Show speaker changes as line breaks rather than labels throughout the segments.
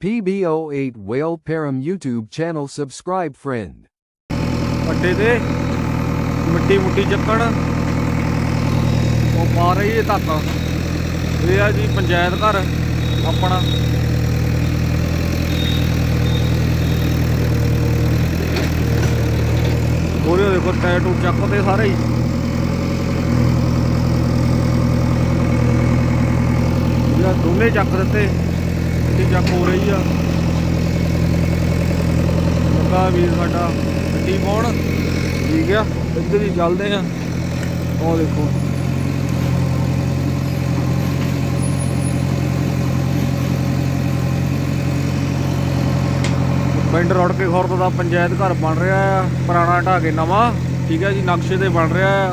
PBO8 Whale Param YouTube channel subscribe friend.
ਅੱਡੇ ਤੇ ਮਿੱਟੀ ਮੁੱਟੀ ਚੱਕਣ ਉਹ ਪਾ ਰਹੀ ਹੈ ਧਾਕਾ ਇਹ ਆ ਜੀ ਪੰਚਾਇਤ ਘਰ, ਆਪਣਾ। ਉਹਦੇ ਦੇਖੋ, ਟਾਇਰ ਟੂ ਚੱਕਦੇ ਸਾਰੇ ਹੀ। ਇਹ ਦੋਨੇ ਚੱਕ ਦਿੱਤੇ। ਮਿੱਟੀ ਚੱਕ ਹੋ ਰਹੀ ਆ। ਲੱਗਾ ਵੀਰ ਸਾਡਾ। ਮਿੱਟੀ ਪਾਉਣ ਠੀਕ ਆ, ਇੱਧਰ ਹੀ ਚੱਲਦੇ ਆ। ਉਹ ਦੇਖੋ। ਪਿੰਡ ਰੋਡ ਕੇ ਖੁਰਦ ਦਾ ਪੰਚਾਇਤ ਘਰ ਬਣ ਰਿਹਾ ਆ, ਪੁਰਾਣਾ ਢਾਹ ਕੇ ਨਵਾਂ। ਠੀਕ ਹੈ ਜੀ, ਨਕਸ਼ੇ ਤੇ ਬਣ ਰਿਹਾ ਆ।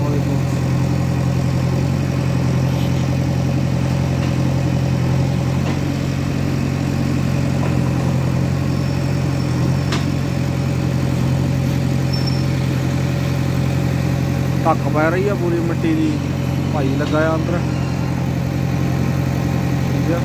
ਉਹ ਦੇਖੋ। ਧੱਕ ਪੈ ਰਹੀ ਆ, ਪੂਰੀ ਮਿੱਟੀ ਦੀ ਭਾਈ ਲੱਗਾ ਆ ਅੰਦਰ। ਠੀਕ ਆ।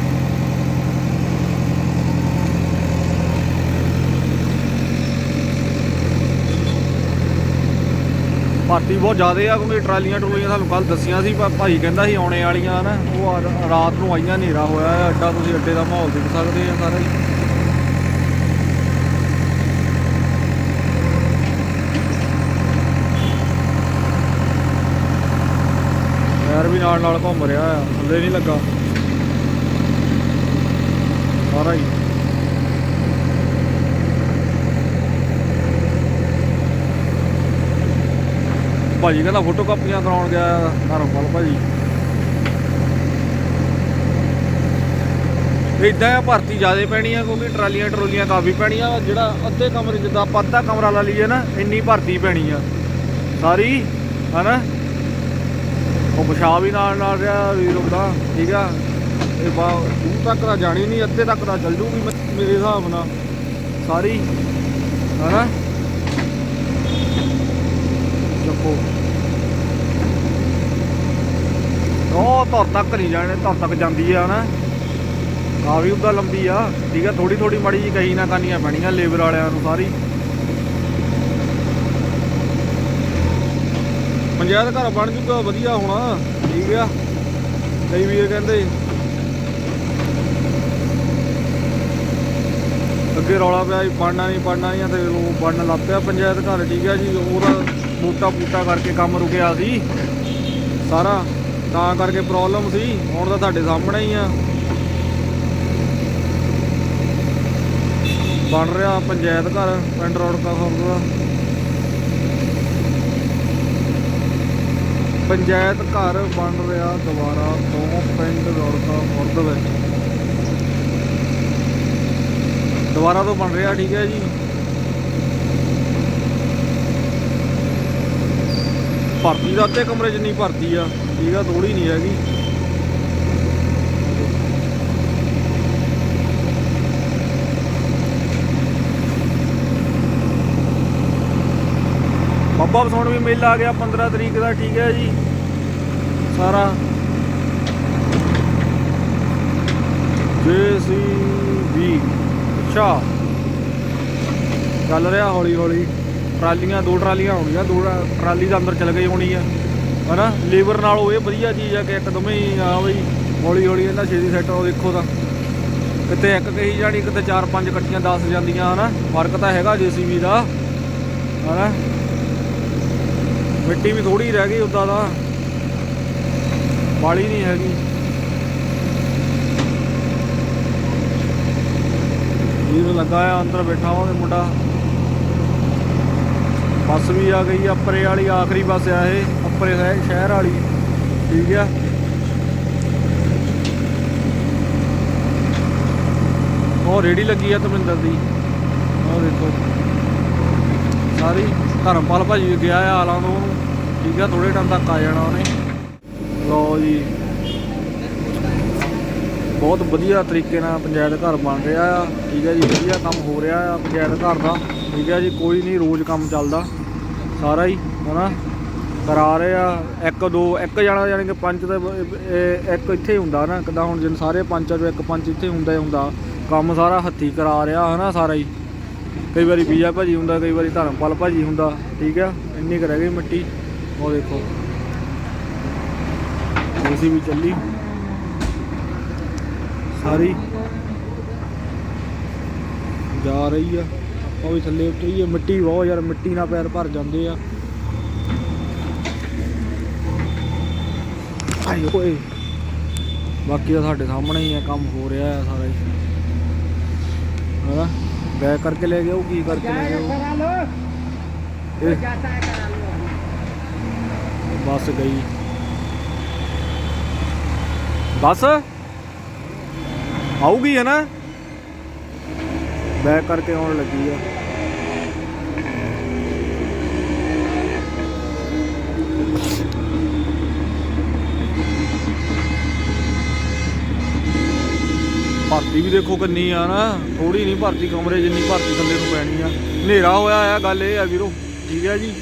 ਭਰਤੀ ਬਹੁਤ ਜ਼ਿਆਦੇ ਆ, ਕਿਉਂਕਿ ਟਰਾਲੀਆਂ ਟਰੂਲੀਆਂ ਸਾਨੂੰ ਕੱਲ ਦੱਸੀਆਂ ਸੀ ਪਰ ਭਾਈ ਕਹਿੰਦਾ ਸੀ ਆਉਣੇ ਵਾਲੀਆਂ ਨਾ, ਉਹ ਰਾਤ ਨੂੰ ਆਈਆਂ ਹਨੇਰਾ ਹੋਇਆ ਆ, ਅੱਡਾ ਤੁਸੀਂ ਅੱਡੇ ਦਾ ਮਾਹੌਲ ਦੇਖ ਸਕਦੇ ਆ ਸਾਰਾ। ਹੀ ਨਾਲ ਨਾਲ ਘੁੰਮ ਰਿਹਾ ਆ, ਥੱਲੇ ਨਹੀਂ ਲੱਗਾ। ਸਾਰਾ ਹੀ। ਭਾਜੀ ਕਹਿੰਦਾ ਫੋਟੋ ਕਾਪੀਆਂ ਕਰਾਉਣ ਗਿਆ ਧਰਮਪਾਲ ਭਾਜੀ। ਇਦਾਂ ਆ, ਭਰਤੀ ਜ਼ਿਆਦੇ ਪੈਣੀ ਆ ਕਿਉਂਕਿ ਟਰਾਲੀਆਂ ਟਰੋਲੀਆਂ ਕਾਫੀ ਪੈਣੀਆਂ ਜਿਹੜਾ ਅੱਧੇ ਕਮਰੇ ਜਿੱਦਾਂ ਆਪਾਂ ਅੱਧਾ ਕਮਰਾ ਲਾ ਲਈਏ ਨਾ, ਇੰਨੀ ਭਰਤੀ ਪੈਣੀ ਆ। ਸਾਰੀ, ਹਨਾ? ਉਹ ਪਿਸ਼ਾਬ ਵੀ ਨਾਲ ਨਾਲ ਰਿਹਾ, ਵੀਰ ਉਹਦਾ ਠੀਕ ਆ? ਇਹ ਬਾ ਦੂਰ ਤੱਕ ਤਾਂ ਜਾਣੀ ਨਹੀਂ ਅੱਧੇ ਤੱਕ ਤਾਂ ਚੱਲ ਜੂਗੀ ਮੇਰੇ ਹਿਸਾਬ ਨਾਲ। ਸਾਰੀ, ਹਨਾ? ਚੱਕੋ। ਉਹ ਧੁਰ ਤੱਕ ਨਹੀਂ ਜਾਣੇ, ਧੁਰ ਤੱਕ ਜਾਂਦੀ ਆ ਨਾ ਆ ਉਹਦਾ ਲੰਬੀ ਆ, ਠੀਕ ਆ? ਥੋੜੀ ਥੋੜੀ ਮੜੀ ਜੀ ਕਹੀ ਨਾ ਕਰਨੀਆਂ ਪੈਣੀਆਂ, ਲੇਬਰ ਵਾਲਿਆਂ ਨੂੰ ਸਾਰੀ। ਪੰਚਾਇਤ ਘਰ ਬਣ ਜੂਗਾ, ਵਧੀਆ ਹੋਣਾ। ਠੀਕ ਆ। ਕਈ ਵੀਰ ਕਹਿੰਦੇ, ਅੱਗੇ ਰੌਲਾ ਪਿਆ ਵੀ ਪੜਨਾ ਨਹੀਂ ਪੜਨਾ ਨਹੀਂ ਤੇ ਉਹ ਪੜਨ ਲੱਗ ਪਿਆ ਪੰਚਾਇਤ ਘਰ, ਠੀਕ ਆ ਜੀ। ਉਹਦਾ ਮੋਟਾ ਪੂਟਾ ਕਰਕੇ ਕੰਮ ਰੁਕਿਆ ਸੀ। ਸਾਰਾ ਤਾਂ ਕਰਕੇ ਪ੍ਰੋਬਲਮ ਸੀ। ਹੁਣ ਤਾਂ ਤੁਹਾਡੇ ਸਾਹਮਣੇ ਹੀ ਆ। ਬਣ ਰਿਹਾ ਪੰਚਾਇਤ ਘਰ, ਪਿੰਡ ਰੋਡ ਕਾ ਦਾ ਪੰਚਾਇਤ ਘਰ ਬਣ ਰਿਹਾ ਦੁਬਾਰਾ ਤੋਂ ਪਿੰਡ ਰੋੜਕਾ ਮੁਰਦ ਵਿੱਚ। ਦੁਬਾਰਾ ਤੋਂ ਬਣ ਰਿਹਾ, ਠੀਕ ਹੈ ਜੀ। ਭਰਤੀ ਦਾ ਅੱਧੇ ਕਮਰੇ 'ਚ ਨਹੀਂ ਭਰਤੀ ਆ, ਠੀਕ ਆ ਥੋੜੀ ਨਹੀਂ ਹੈਗੀ। ਬੱਬਾ ਬਸੌਣ ਵੀ ਮੇਲਾ ਆ ਗਿਆ 15 ਤਰੀਕ ਦਾ, ਠੀਕ ਹੈ ਜੀ। ਸਾਰਾ। ਜੇਸੀਬੀ ਅੱਛਾ। ਚੱਲ ਰਿਹਾ ਹੌਲੀ ਹੌਲੀ ਟਰਾਲੀਆਂ, ਦੋ ਟਰਾਲੀਆਂ ਹੋਣਗੀਆਂ ਦੋ ਟਰਾਲੀ ਦਾ ਅੰਦਰ ਚਲ ਗਈ ਹੋਣੀ ਆ। ਹਨਾ? ਲੇਬਰ ਨਾਲ ਉਹ ਇਹ ਵਧੀਆ ਚੀਜ਼ ਆ ਕਿ ਇੱਕਦਮ ਹੀ ਆ ਬਈ ਹੌਲੀ ਹੌਲੀ ਇਹਨਾਂ ਛੇਤੀ ਸੈੱਟ ਉਹ ਦੇਖੋ ਤਾਂ। ਕਿਤੇ ਇੱਕ ਕਹੀ ਜਾਣੀ ਕਿਤੇ ਚਾਰ ਪੰਜ ਇਕੱਠੀਆਂ 10 ਜਾਂਦੀਆਂ, ਹਨਾ? ਫ਼ਰਕ ਤਾਂ ਹੈਗਾ ਜੇਸੀਬੀ ਦਾ। ਹਨਾ? ਮਿੱਟੀ ਵੀ ਥੋੜੀ ਰਹਿ ਗਈ ਉਦਾਂ ਦਾ। ਵਾਲੀ ਨਹੀਂ ਹੈਗੀ। ਵੀਰ ਲੱਗਾ ਆ ਅੰਦਰ ਬੈਠਾ ਉਹਦੇ ਮੁੰਡਾ। ਬੱਸ ਵੀ ਆ ਗਈ ਆ, ਅੱਪਰੇ ਵਾਲੀ ਆਖਰੀ ਬੱਸ ਆ ਇਹ ਅਪਰੇ ਸ਼ਹਿਰ ਵਾਲੀ ਠੀਕ ਆ। ਉਹ ਰੇੜੀ ਲੱਗੀ ਆ ਧਰਮਿੰਦਰ ਦੀ। ਉਹ ਦੇਖੋ। ਸਾਰੀ ਧਰਮਪਾਲ ਭਾਜੀ ਗਿਆ ਆ ਆਲਾਂ ਤੋਂ ਠੀਕ ਆ ਥੋੜੇ ਟਾਈਮ ਤੱਕ ਆ ਜਾਣਾ ਉਹਨੇ। ਲਓ ਜੀ। ਬਹੁਤ ਵਧੀਆ ਤਰੀਕੇ ਨਾਲ ਪੰਚਾਇਤ ਘਰ ਬਣ ਰਿਹਾ ਆ। ਠੀਕ ਹੈ ਜੀ, ਵਧੀਆ ਕੰਮ ਹੋ ਰਿਹਾ ਆ ਪੰਚਾਇਤ ਘਰ ਦਾ। ਠੀਕ ਹੈ ਜੀ, ਕੋਈ ਨਹੀਂ ਰੋਜ਼ ਕੰਮ ਚੱਲਦਾ। ਸਾਰਾ ਹੀ, ਹਨਾ? ਕਰਾ ਰਹੇ ਆ। ਇੱਕ, ਦੋ, ਇੱਕ ਜਣਾ ਯਾਨੀ ਕਿ ਪੰਜ ਤੇ ਇੱਕ ਇੱਥੇ ਹੀ ਹੁੰਦਾ ਨਾ। ਕਿਦਾਂ ਹੁਣ ਜਿਨ ਸਾਰੇ ਪੰਚਾਂ ਚੋਂ ਇੱਕ ਪੰਚ ਇੱਥੇ ਹੁੰਦਾ ਹੀ ਹੁੰਦਾ। ਕੰਮ ਸਾਰਾ ਹੱਥੀ ਕਰਾ ਰਿਹਾ, ਹਨਾ, ਸਾਰਾ ਹੀ। ਕਈ ਵਾਰੀ ਬੀਜਾ ਭਾਜੀ ਹੁੰਦਾ, ਕਈ ਵਾਰੀ ਧਰਮਪਾਲ ਭਾਜੀ ਹੁੰਦਾ। ਠੀਕ ਆ? ਇੰਨੀ ਕੁ ਰਹਿ ਗਈ ਮਿੱਟੀ। ਉਹ ਦੇਖੋ। ਏਸੀ ਵੀ ਚੱਲੀ। ਸਾਰੀ ਜਾ ਰਹੀ ਆ। ਉਹ ਵੀ ਥੱਲੇ ਉਤਰੀਏ ਮਿੱਟੀ ਬਹੁਤ ਯਾਰ ਮਿੱਟੀ ਨਾਲ ਪੈਰ ਭਰ ਜਾਂਦੇ ਆ। ਆਏ ਓਏ ਬਾਕੀ ਤਾਂ ਸਾਡੇ ਸਾਹਮਣੇ ਹੀ ਆ ਕੰਮ ਹੋ ਰਿਹਾ ਆ ਸਾਰਾ ਹੀ। ਹਨਾ? ਬੈਕ ਕਰਕੇ ਲੈ ਗਿਆ ਉਹ ਕੀ ਕਰਕੇ ਲੈ ਗਿਆ ਇਹ
ਜਾਤਾ ਹੈ ਕਰਾ।
ਬੱਸ ਗਈ। ਬੱਸ? ਆਊਗੀ ਹੈ ਨਾ? ਬੈਕ ਕਰਕੇ ਆਉਣ ਲੱਗੀ ਆ। ਭਰਤੀ ਵੀ ਦੇਖੋ ਕਿੰਨੀ ਆ ਨਾ। ਥੋੜੀ ਨਹੀਂ ਭਰਤੀ ਕਮਰੇ ਜਿੰਨੀ ਭਰਤੀ ਥੱਲੇ ਨੂੰ ਪੈਣੀ ਆ। ਹਨੇਰਾ ਹੋਇਆ ਆ, ਗੱਲ ਇਹ ਆ ਵੀਰੋ। ਠੀਕ ਹੈ ਜੀ?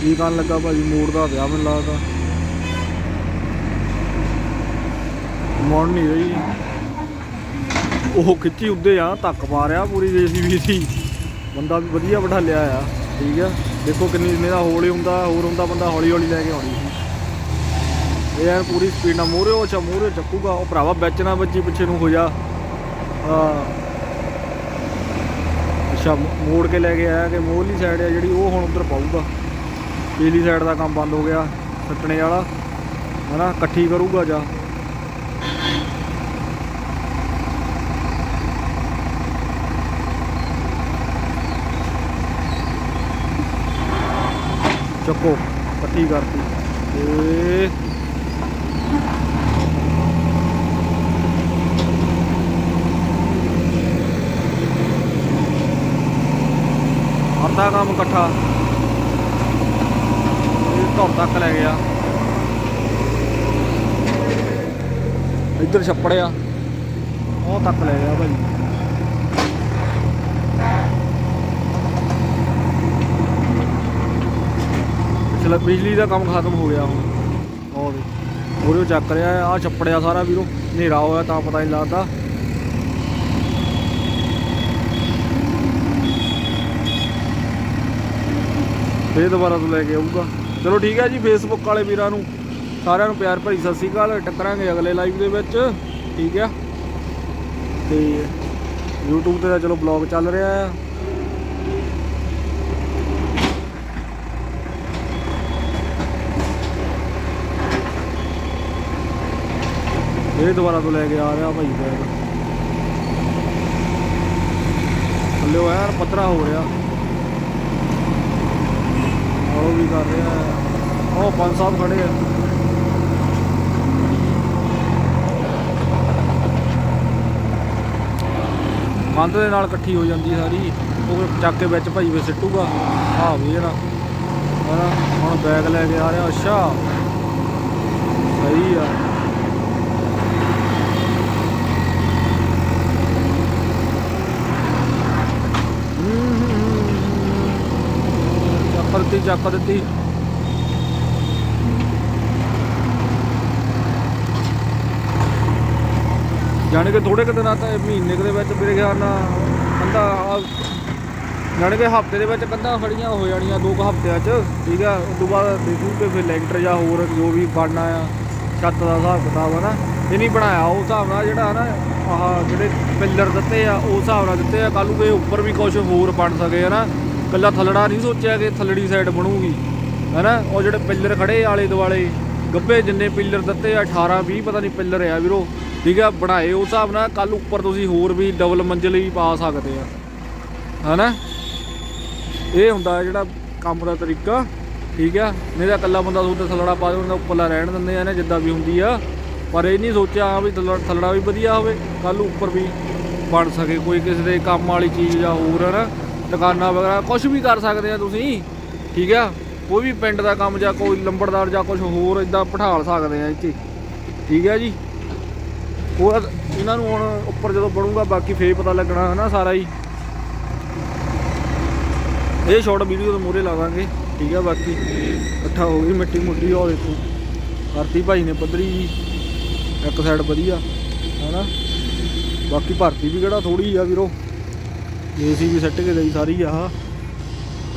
ਕੀ ਕਰਨ ਲੱਗਾ ਭਾਜੀ? ਮੋੜ ਦਾ ਵਿਆਹ ਮੈਨੂੰ ਲੱਗਦਾ। ਮੋੜ ਨਹੀਂ ਰਹੀ। ਉਹ ਖਿੱਚੀ ਉੱਦੇ ਆ, ਧੱਕ ਪਾ ਰਿਹਾ ਪੂਰੀ ਜੀਸੀਬੀ ਸੀ ਬੰਦਾ ਵੀ ਵਧੀਆ ਬਿਠਾਲਿਆ ਆ, ਠੀਕ ਆ। ਦੇਖੋ ਕਿੰਨੀ ਜਿੰਨੇ ਦਾ ਹੌਲੀ ਹੁੰਦਾ, ਹੋਰ ਹੁੰਦਾ ਬੰਦਾ ਹੌਲੀ ਹੌਲੀ ਲੈ ਕੇ ਆਉਣੀ ਸੀ ਇਹ ਯਾਰ ਪੂਰੀ ਸਪੀਡ ਨਾਲ ਮੂਹਰੇ, ਉਹ ਚਾ ਮੂਹਰੇ ਚੱਕੂਗਾ। ਉਹ ਭਰਾਵਾ ਵਿੱਚ ਨਾ ਵੱਜੀ, ਪਿੱਛੇ ਨੂੰ ਹੋ ਜਾ। ਆ ਅੱਛਾ ਮੋੜ ਕੇ ਲੈ ਕੇ ਆਇਆ ਕਿ ਮੋਹਲੀ ਸਾਈਡ ਆ ਜਿਹੜੀ, ਉਹ ਹੁਣ ਉਧਰ ਪਾਊਗਾ। ਪਿਛਲੀ ਸਾਈਡ ਦਾ ਕੰਮ ਬੰਦ ਹੋ ਗਿਆ, ਸੱਟਣੇ ਵਾਲਾ, ਹਨਾ, ਇਕੱਠੀ ਕਰੂਗਾ ਜਾ। ਚੱਕੋ, ਇਕੱਠੀ ਕਰਤੀ। ਏ। ਅੱਧਾ ਕੰਮ ਇਕੱਠਾ। ਇਹ ਤੱਕ ਲੈ ਗਿਆ। ਇੱਧਰ ਛੱਪੜਿਆ ਉਹ ਤੱਕ ਲੈ ਗਿਆ ਭਾਈ। ਪਿਛਲਾ ਬਿਜਲੀ ਦਾ ਕੰਮ ਖਤਮ ਹੋ ਗਿਆ ਹੁਣ। ਉਹ ਉਹਦੇ ਚੱਕ ਰਿਹਾ ਆ ਛੱਪੜਿਆ ਸਾਰਾ ਵੀਰੋ। ਹਨੇਰਾ ਹੋਇਆ ਤਾਂ ਪਤਾ ਨਹੀਂ ਲੱਗਦਾ। ਫੇਰ ਦੁਬਾਰਾ ਤੋਂ ਲੈ ਕੇ ਆਊਗਾ। ਚਲੋ ਠੀਕ ਹੈ ਜੀ ਫੇਸਬੁੱਕ ਵਾਲੇ ਵੀਰਾਂ ਨੂੰ ਸਾਰਿਆਂ ਨੂੰ ਪਿਆਰ ਭਰੀ ਸਤਿ ਸ੍ਰੀ ਅਕਾਲ, ਟੱਕਰਾਂਗੇ ਅਗਲੇ ਲਾਈਵ ਦੇ ਵਿੱਚ, ਠੀਕ ਹੈ। ਤੇ YouTube ਤੇ ਤਾਂ ਚਲੋ ਬਲੌਗ ਚੱਲ ਰਿਹਾ ਆ। ਇਹ ਦੁਬਾਰਾ ਤੋਂ ਲੈ ਕੇ ਆ ਰਿਹਾ ਭਾਈ ਬੈਗ ਥੱਲੇ ਹੋਇਆ ਯਾਰ ਪੱਧਰਾ ਹੋ ਰਿਹਾ। ਉਹ ਵੀ ਕਰ ਰਿਹਾ ਹੈ। ਉਹ ਪੰਜ ਸਾਹਿਬ ਖੜੇ ਆ। ਕੰਧ ਦੇ ਨਾਲ ਇਕੱਠੀ ਹੋ ਜਾਂਦੀ ਸਾਰੀ। ਉਹ ਚੱਕ ਕੇ ਵਿੱਚ ਭਾਈ ਵੇ ਸਿੱਟੂਗਾ। ਆਹ ਵੀ ਜਿਹੜਾ ਹੁਣ ਬੈਗ ਲੈ ਕੇ ਆ ਰਿਹਾ। ਅੱਛਾ। ਸਹੀ ਆ। ਚੱਕ ਦਿੱਤੀ ਚੱਕ ਦਿੱਤੀ। ਜਾਣੀ ਕਿ ਥੋੜੇ ਕੁ ਦਿਨਾਂ ਤਾਂ ਮਹੀਨੇ ਕੁ ਦੇ ਵਿੱਚ ਮੇਰੇ ਖਿਆਲ ਨਾਲ ਕੰਧਾ ਜਾਣੀ ਕਿ ਹਫ਼ਤੇ ਦੇ ਵਿੱਚ ਕੰਧਾਂ ਖੜੀਆਂ ਹੋ ਜਾਣੀਆਂ ਦੋ ਕੁ ਹਫਤਿਆਂ 'ਚ, ਠੀਕ ਆ? ਉਸ ਤੋਂ ਬਾਅਦ ਦੇਖੂ ਦੇਖੂਗੇ ਫਿਰ ਲੈਂਟਰ ਜਾਂ ਹੋਰ ਜੋ ਵੀ ਬਣਨਾ ਆ, ਛੱਤ ਦਾ ਹਿਸਾਬ ਕਿਤਾਬ ਹੈ ਨਾ, ਇਹ ਨਹੀਂ ਬਣਾਇਆ। ਉਸ ਹਿਸਾਬ ਨਾਲ ਜਿਹੜਾ ਨਾ, ਆਹ ਜਿਹੜੇ ਪਿੱਲਰ ਦਿੱਤੇ ਆ ਉਸ ਹਿਸਾਬ ਨਾਲ ਦਿੱਤੇ ਆ। ਕੱਲ੍ਹ ਨੂੰ ਇਹ ਉੱਪਰ ਵੀ ਕੁਝ ਹੋਰ ਬਣ ਸਕੇ ਹੈ ਨਾ ਕੱਲਾ ਥੱਲੜਾ ਨਹੀਂ ਸੋਚਿਆ ਕਿ ਥੱਲੜੀ ਸਾਈਡ ਬਣੂਗੀ, ਹਨਾ? ਉਹ ਜਿਹੜੇ ਪਿੱਲਰ ਖੜੇ ਆਲੇ ਦੁਆਲੇ, ਗੱਬੇ ਜਿੰਨੇ ਪਿੱਲਰ ਦਿੱਤੇ ਆ 18 20 ਪਤਾ ਨਹੀਂ ਪਿੱਲਰ ਆ ਵੀਰੋ, ਠੀਕ ਆ? ਬਣਾਏ ਉਸ ਹਿਸਾਬ ਨਾਲ ਕੱਲ ਉੱਪਰ ਤੁਸੀਂ ਹੋਰ ਵੀ ਡਬਲ ਮੰਜ਼ਿਲ ਵੀ ਪਾ ਸਕਦੇ ਆ, ਹਨਾ? ਇਹ ਹੁੰਦਾ ਜਿਹੜਾ ਕੰਮ ਦਾ ਤਰੀਕਾ, ਠੀਕ ਆ? ਨਹੀਂ ਤਾਂ ਇਕੱਲਾ ਬੰਦਾ ਸੋਚਦਾ ਥੱਲੜਾ ਪਾ ਦਿੰਦਾ ਉੱਪਰਲਾ ਰਹਿਣ ਦਿੰਦੇ ਆ ਨਾ ਜਿੱਦਾਂ ਵੀ ਹੁੰਦੀ ਆ। ਪਰ ਇਹ ਨਹੀਂ ਸੋਚਿਆ ਵੀ ਥੱਲੜਾ ਥੱਲੜਾ ਵੀ ਵਧੀਆ ਹੋਵੇ ਕੱਲ ਉੱਪਰ ਵੀ ਬਣ ਸਕੇ ਕੋਈ ਕਿਸੇ ਦੇ ਕੰਮ ਵਾਲੀ ਚੀਜ਼ ਜਾਂ ਹੋਰ ਹੈ ਨਾ ਦੁਕਾਨਾਂ ਵਗੈਰਾ ਕੁਝ ਵੀ ਕਰ ਸਕਦੇ ਆ ਤੁਸੀਂ, ਠੀਕ ਆ? ਕੋਈ ਵੀ ਪਿੰਡ ਦਾ ਕੰਮ ਜਾਂ ਕੋਈ ਲੰਬੜਦਾਰ ਜਾਂ ਕੁਝ ਹੋਰ ਇਦਾਂ ਬਿਠਾਲ ਸਕਦੇ ਆ ਇੱਥੇ, ਠੀਕ ਆ ਜੀ? ਹੋਰ ਇਹਨਾਂ ਨੂੰ ਹੁਣ ਉੱਪਰ ਜਦੋਂ ਬਣੂਗਾ, ਬਾਕੀ ਫੇਰ ਪਤਾ ਲੱਗਣਾ ਹੈ ਨਾ ਸਾਰਾ ਹੀ। ਇਹ ਸ਼ਾਰਟ ਵੀਡੀਓ ਦੇ ਮੂਰੇ ਲਾਵਾਂਗੇ ਠੀਕ ਆ, ਬਾਕੀ ਇਕੱਠਾ ਹੋ ਗਈ ਮਿੱਟੀ ਮੁੱਟੀ ਉਹ ਦੇਖੋ। ਕਰਤੀ ਭਾਈ ਨੇ ਪੱਧਰੀ ਜੀ, ਇੱਕ ਸਾਈਡ ਵਧੀਆ, ਹਨਾ? ਬਾਕੀ ਭਰਤੀ ਵੀ ਕਿਹੜਾ ਥੋੜੀ ਆ ਵੀਰੋ। ਏਸੀ ਵੀ ਸੱਟ ਕੇ ਲਈ ਸਾਰੀ ਆ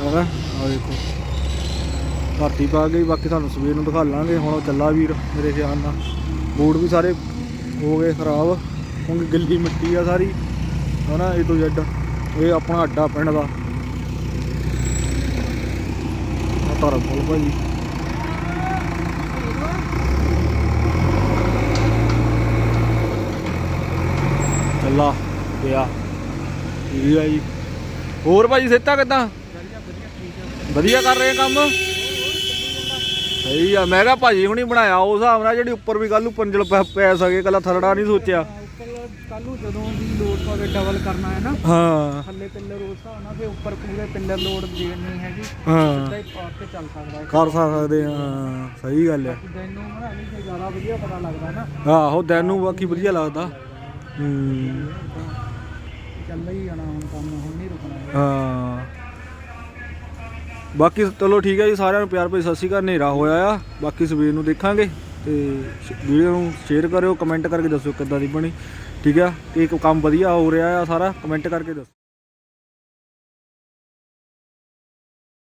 ਹਨਾ? ਆ ਦੇਖੋ। ਭਰਤੀ ਪਾ ਗਈ ਬਾਕੀ ਤੁਹਾਨੂੰ ਸਵੇਰ ਨੂੰ ਦਿਖਾ ਲਾਂਗੇ। ਹੁਣ ਉਹ ਚੱਲਾ ਵੀਰ, ਮੇਰੇ ਖਿਆਲ ਨਾਲ। ਬੂਟ ਵੀ ਸਾਰੇ ਹੋ ਗਏ ਖਰਾਬ। ਕਿਉਂਕਿ ਗਿੱਲੀ ਮਿੱਟੀ ਆ ਸਾਰੀ। ਹਨਾ ਇਹ ਤੋਂ ਜੱਡ ਇਹ ਆਪਣਾ ਅੱਡਾ ਪਿੰਡ ਦਾ। ਆ ਤਾਰਾ ਕੋਲ ਭਾਜੀ। ਚੱਲਾ ਪਿਆ। ਠੀਕ ਆ ਜੀ। ਹੋਰ ਭਾਜੀ ਸਿੱਧਾ ਕਿੱਦਾਂ? ਵਧੀਆ ਕਰ ਰਹੇ ਕੰਮ? ਸਹੀ ਆ ਮੈਂ ਕਿਹਾ ਭਾਜੀ ਹੁਣੀ ਬਣਾਇਆ ਉਸ ਹਿਸਾਬ ਨਾਲ ਜਿਹੜੀ ਉੱਪਰ ਵੀ ਕੱਲ ਨੂੰ ਪੰਜਲ ਪੈ- ਸਕੇ ਕੱਲਾ ਥਰੜਾ ਨਹੀਂ ਸੋਚਿਆ।
ਕੱਲ ਨੂੰ ਜਦੋਂ ਵੀ ਲੋਡ ਪਾਵੇ ਡਬਲ ਕਰਨਾ ਹੈ ਨਾ।
ਹਾਂ।
ਥੱਲੇ ਪਿੱਲਰ ਉਸ ਹਿਸਾਬ ਨਾਲ ਤੇ ਉੱਪਰ ਪੂਰੇ ਪਿੱਲਰ ਲੋਡ ਦੇਣੀ ਹੈਗੀ।
ਹਾਂ।
ਸਿੱਧਾ ਹੀ ਪਾ ਕੇ ਚੱਲ ਸਕਦਾ ਹੈ।
ਕਰ ਸਕਦੇ ਹਾਂ, ਸਹੀ ਗੱਲ ਆ।
ਦਿਨ ਨੂੰ ਬਣਾ ਲਈ ਤੇ ਜ਼ਿਆਦਾ ਵਧੀਆ ਪਤਾ ਲੱਗਦਾ ਨਾ।
ਆਹੋ ਦਿਨ ਬਾਕੀ ਵਧੀਆ ਲੱਗਦਾ। ਹੂੰ।
ਚੱਲ ਹੀ ਜਾਣਾ, ਹੁਣ ਕੰਮ ਹੁਣ ਨਹੀਂ ਰੁਕਣਾ ਹੈ
ਹਾਂ। ਬਾਕੀ ਚਲੋ ਠੀਕ ਹੈ ਜੀ, ਸਾਰਿਆਂ ਨੂੰ ਪਿਆਰ ਭਰੀ ਸਤਿ ਸ਼੍ਰੀ ਅਕਾਲ, ਹਨੇਰਾ ਹੋਇਆ ਆ। ਬਾਕੀ ਸਵੇਰ ਨੂੰ ਦੇਖਾਂਗੇ ਤੇ ਵੀਡੀਓ ਨੂੰ ਸ਼ੇਅਰ ਕਰਿਓ ਕਮੈਂਟ ਕਰਕੇ ਦੱਸਿਓ ਕਿੱਦਾਂ ਦੀ ਬਣੀ। ਠੀਕ ਆ? ਕਿ ਕੰਮ ਵਧੀਆ ਹੋ ਰਿਹਾ ਆ ਸਾਰਾ ਕਮੈਂਟ ਕਰਕੇ ਦੱਸੋ।